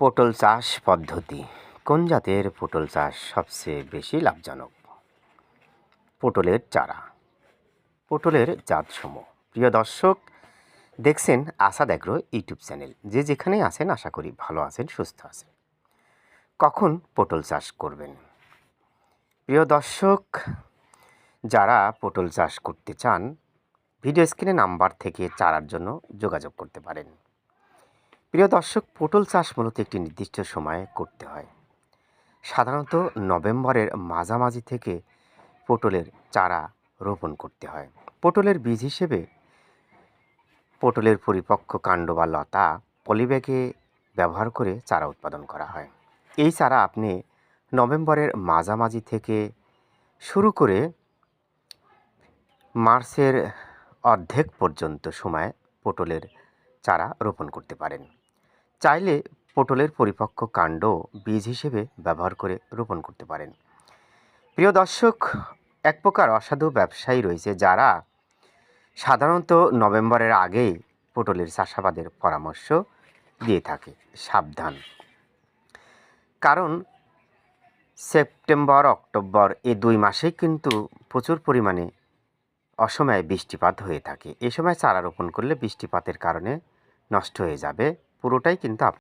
পটল চাষ পদ্ধতি, কোন জাতের পটল চাষ সবচেয়ে বেশি লাভজনক? পটলের চারা, পটলের জাতসমূহ। প্রিয় দর্শক, দেখছেন আসাদ অ্যাগ্রো ইউটিউব চ্যানেল। যে যেখানে আছেন, আশা করি ভালো আছেন, সুস্থ আছেন। কখন পটল চাষ করবেন? প্রিয় দর্শক, যারা পটল চাষ করতে চান, ভিডিও স্ক্রিনে নাম্বার থেকে চারার জন্য যোগাযোগ করতে পারেন। প্রিয় দর্শক, পটল চাষ মূলত একটি নির্দিষ্ট সময়ে করতে হয়। সাধারণত নভেম্বরের মাঝামাঝি থেকে পটলের চারা রোপণ করতে হয়। পটলের বীজ হিসেবে পটলের পরিপক্ক কাণ্ড বা লতা পলিব্যাগে ব্যবহার করে চারা উৎপাদন করা হয়। এই চারা আপনি নভেম্বরের মাঝামাঝি থেকে শুরু করে মার্চের অর্ধেক পর্যন্ত সময় পটলের চারা রোপণ করতে পারেন। চাইলে পটলের পরিপক্ক কাণ্ড বীজ হিসেবে ব্যবহার করে রোপণ করতে পারেন। প্রিয় দর্শক, এক প্রকার অসাধু ব্যবসায়ী রয়েছে যারা সাধারণত নভেম্বরের আগেই পটলের চাষাবাদের পরামর্শ দিয়ে থাকে, সাবধান। কারণ সেপ্টেম্বর, অক্টোবর এই দুই মাসেই কিন্তু প্রচুর পরিমাণে অসময়ে বৃষ্টিপাত হয়ে থাকে। এ সময় চারা রোপণ করলে বৃষ্টিপাতের কারণে নষ্ট হয়ে যাবে। পুরোটাই কিন্তু